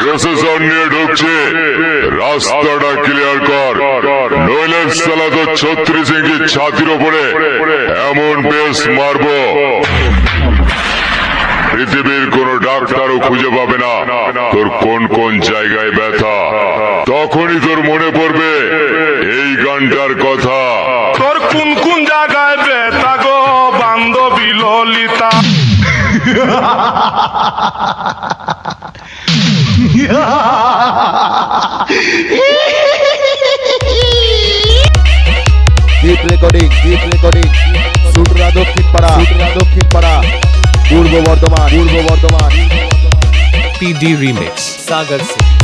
processor নিয়ে ঢুকছে রাস্তাটা ক্লিয়ার কর নইলে সালা তো ছত্রিশ ইঞ্চি ছাতির ওপরে এমন বেশ মারবো পৃথিবীর কোন ডাক্তারও খুঁজে পাবে না তোর কোন কোন জায়গায় ব্যথা তখনই তোর মনে পড়বে এই গানটার কথা তোর কোন কোন জায়গায় ব্যথা গো বান্ধবী Lalita deep recording deep recording Sutra Dakshin Para Sutra Dakshin Para Purba Bardhaman Purba Bardhaman PD remix Sagar Singh